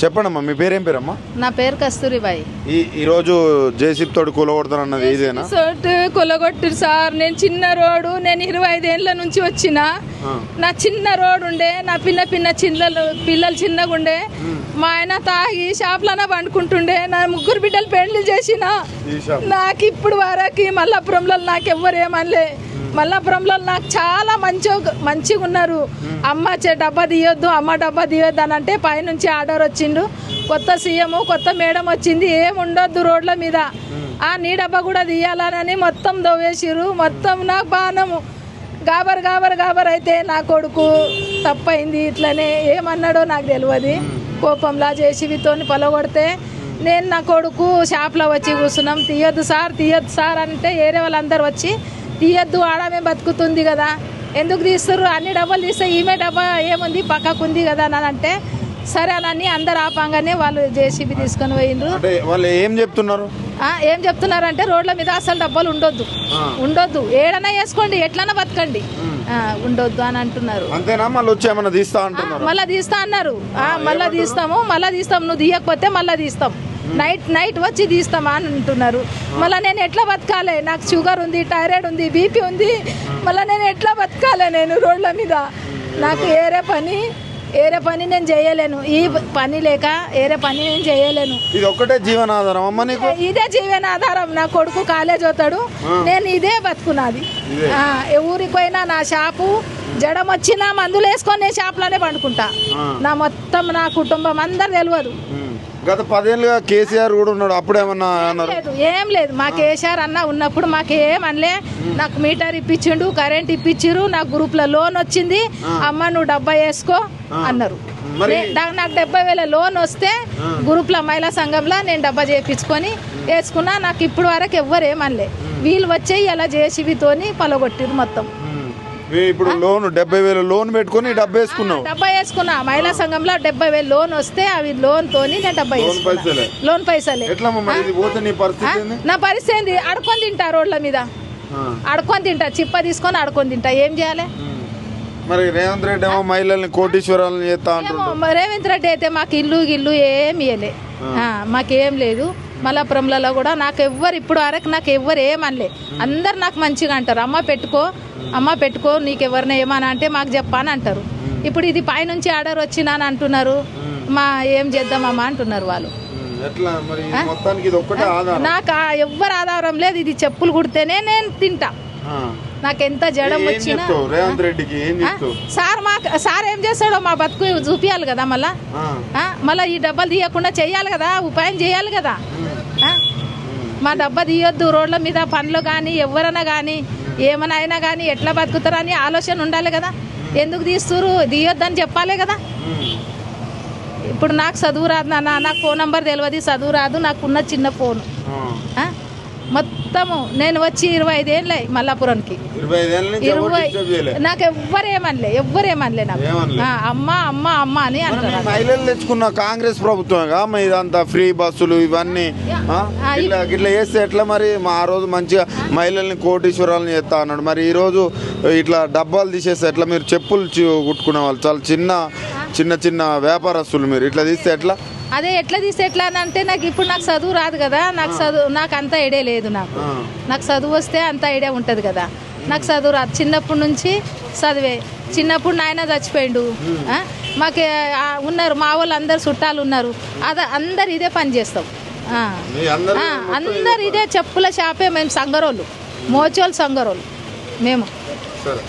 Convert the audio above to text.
చెప్పండమ్మా మీ పేరేం పేరమ్మా? నా పేరు కస్తూరిబాయి ఈ ఈరోజు జేసీబీ తోటి కూలగొడతానన్నది ఇదేనా? సోటు కొలగొట్టిరు సార్. నేను చిన్న రోడ్డు నేను ఇరవై ఐదేళ్ళ నుంచి వచ్చిన. నా చిన్న రోడ్డు ఉండే నా పిల్ల పిన్న చిన్నలు పిల్లలు చిన్నగా ఉండే. మా ఆయన తాగి షాప్లోనే పండుకుంటుండే. నా ముగ్గురు బిడ్డలు పెళ్ళి చేసిన. నాకు ఇప్పుడు వరకు మల్లాపురంలో నాకు ఎవ్వరు ఏమనలే. మల్లాపురంలో నాకు చాలా మంచి మంచిగా ఉన్నారు. అమ్మ చే డబ్బా తీయొద్దు అమ్మ డబ్బా తీయొద్దు అని అంటే పైనుంచి ఆర్డర్ వచ్చిండు. కొత్త సీఎం కొత్త మేడం వచ్చింది ఏం ఉండొద్దు రోడ్ల మీద. ఆ నీ డబ్బా కూడా తీయాలని మొత్తం దవ్వేసిరు మొత్తం నాకు బాణము గాబర్ గాబర్ గాబర్ అయితే నా కొడుకు తప్పైంది ఇట్లనే. ఏమన్నాడో నాకు తెలియదు కోపంలా జేసీబీతోని పొలగొడితే నేను నా కొడుకు షాప్లో వచ్చి కూర్చున్నాం. తీయొద్దు సార్ తీయొద్దు సార్ అంటే ఏరే వాళ్ళందరూ వచ్చి తీయొద్దు ఆడమే బతుకుతుంది కదా. ఎందుకు తీస్తారు అన్ని డబ్బాలు తీస్తే ఈమె డబ్బా ఏముంది? పక్కకు ఉంది కదా అని అంటే సరే అని అందరు ఆపంగానే వాళ్ళు జేసీబీ తీసుకొని పోయిండ్రు. అంటే వాళ్ళు ఏం చెప్తున్నారు? ఆ, ఏం చెప్తున్నారంటే రోడ్ల మీద అసలు డబ్బాలు ఉండొద్దు. ఉండొద్దు. ఏడైనా వేసుకోండి ఎట్లన్నా బతకండి. ఉండొద్దు అని అంటున్నారు. అంతేనా? మళ్ళీ వచ్చి తీస్తా అంటున్నారు? మళ్ళా తీస్తా అన్నారు. ఆ, మళ్ళా తీస్తాము మళ్ళా తీస్తాం నువ్వు తీయకపోతే మళ్ళా తీస్తాం. నైట్ నైట్ వచ్చి తీస్తామా అని అంటున్నారు. మళ్ళీ నేను ఎట్లా బతకాలి? నాకు షుగర్ ఉంది థైరాయిడ్ ఉంది బీపీ ఉంది. మళ్ళీ నేను ఎట్లా బతకాలి నేను రోడ్ల మీద? నాకు ఏరే పని ఏరే పని నేను చేయలేను. ఈ పని లేక ఏరే పని నేను చేయలేను. ఇది ఒక్కటే జీవనాధారం అమ్మ నీకు? ఇదే జీవనాధారం. నా కొడుకు కాలేజ్ అవుతాడు. నేను ఇదే బతుకున్నది. ఊరికి పోయినా నా షాపు జడం వచ్చినా మందులు వేసుకొని నేను షాప్లోనే పండుకుంటా. నా మొత్తం నా కుటుంబం అందరు తెలియదు. గత పదేళ్ళుగా కేసీఆర్ కూడా ఉన్నాడు. అప్పుడు ఏమన్నా అన్నారు? లేదు ఏం లేదు. మా కేసీఆర్ అన్న ఉన్నప్పుడు మాకు ఏం అనలే. నాకు మీటర్ ఇప్పించిండు కరెంట్ ఇప్పించిరు నాకు గ్రూప్లో లోన్ వచ్చింది. అమ్మ నువ్వు డబ్బా వేసుకో అన్నారు. నాకు డెబ్బై వేల లోన్ వస్తే గ్రూప్లో మహిళా సంఘంలో నేను డబ్బా చేయించుకొని వేసుకున్నా. నాకు ఇప్పుడు వరకు ఎవ్వరు ఏమనలే వీళ్ళు వచ్చే ఇలా జేసీబీతోని పలగొట్టిరు మొత్తం. ఇప్పుడు లోన్ డెబ్బై వేలు లోన్ పెట్టుకొని డబ్బు వేసుకున్నావు. డబ్బా వేసుకున్నా. మహిళా సంఘంలో డెబ్బై వేలు లోన్ వస్తే అవి లోన్ తోని నేను డబ్బా లోన్ పైసలే. నీ? పరిస్థితి ఏంది? అడుకొని తింటా రోడ్ల మీద. అడుకొని తింటా. చిప్ప తీసుకొని అడుకొని తింటా. ఏం చేయాలి. మరి రేవంత్ రెడ్డి ఏమో మహిళల్ని కోటీశ్వరాలను చేస్తా ఏమో రేవంత్ రెడ్డి అయితే మాకు ఇల్లు గిల్లు ఏం ఇయ్యలే. ఆ, మాకేం లేదు. మలాపురంలలో కూడా నాకు ఎవ్వరు ఇప్పుడు వరకు నాకు ఎవ్వరు ఏమనలే. అందరు నాకు మంచిగా అంటారు. అమ్మ పెట్టుకో అమ్మ పెట్టుకో నీకు ఎవరిని ఏమని అంటే మాకు చెప్పాని అంటారు. ఇప్పుడు ఇది పైనుంచి ఆర్డర్ వచ్చినా అని అంటున్నారు. మా ఏం చేద్దామమ్మా అంటున్నారు వాళ్ళు. నాకు ఎవ్వరు ఆధారం లేదు. ఇది చెప్పులు కుడితేనే నేను తింటా. నాకు ఎంత జడం వచ్చినా రేవంత్ రెడ్డికి సార్ మా సార్ ఏం చేస్తాడో మా బతుకు చూపియాలి కదా మళ్ళా? మళ్ళా ఈ డబ్బాలు తీయకుండా చెయ్యాలి కదా ఉపాయం చేయాలి కదా? మా డబ్బా తీయొద్దు రోడ్ల మీద పనులు కానీ ఎవరైనా కానీ ఏమైనా అయినా కానీ ఎట్లా బతుకుతారని ఆలోచన ఉండాలి కదా. ఎందుకు తీస్తురు తీయొద్దని చెప్పాలి కదా. ఇప్పుడు నాకు చదువు రాదు నాన్న నాకు ఫోన్ నంబర్ తెలియదు చదువు రాదు నాకున్న చిన్న ఫోన్? మొత్తము నేను వచ్చి ఇరవై ఐదేళ్ళే మల్లాపురానికి ఇరవై నాకు ఎవ్వరేమనలే ఎవ్వరేమనలే నాకు. అమ్మ అమ్మ అమ్మ అని అంటారు మహిళలు తెచ్చుకున్న కాంగ్రెస్ ప్రభుత్వమేగా? మరి ఇదంతా ఫ్రీ బస్సులు ఇవన్నీ ఇట్లా చేస్తే ఎట్లా మరి? మా ఆ రోజు మంచిగా మహిళల్ని కోటీశ్వరాలను చేస్తా అన్నాడు. మరి ఈ రోజు ఇట్లా డబ్బాలు తీసేస్తే ఎట్లా? మీరు చెప్పులు కుట్టుకునే వాళ్ళు. చాలా చిన్న చిన్న చిన్న వ్యాపారస్తులు మీరు. ఇట్లా తీస్తే ఎట్లా? అదే ఎట్లా తీస్తే ఎట్లా అని అంటే నాకు ఇప్పుడు నాకు చదువు రాదు కదా నాకు చదువు నాకు అంత ఐడియా లేదు నాకు. నాకు చదువు వస్తే అంత ఐడియా ఉంటుంది కదా. నాకు చదువు రాదు. చిన్నప్పటి నుంచి చదివే. చిన్నప్పుడు నాయన చచ్చిపోయిండు? మాకు ఉన్నారు. మా వాళ్ళు అందరు చుట్టాలు ఉన్నారు. అదే అందరు ఇదే పని చేస్తాం. అందరూ ఇదే చెప్పుల షాపే మేము సంగరోళ్ళు. మోచోళ్ళు సంగరోళ్ళు. మేము. సరే.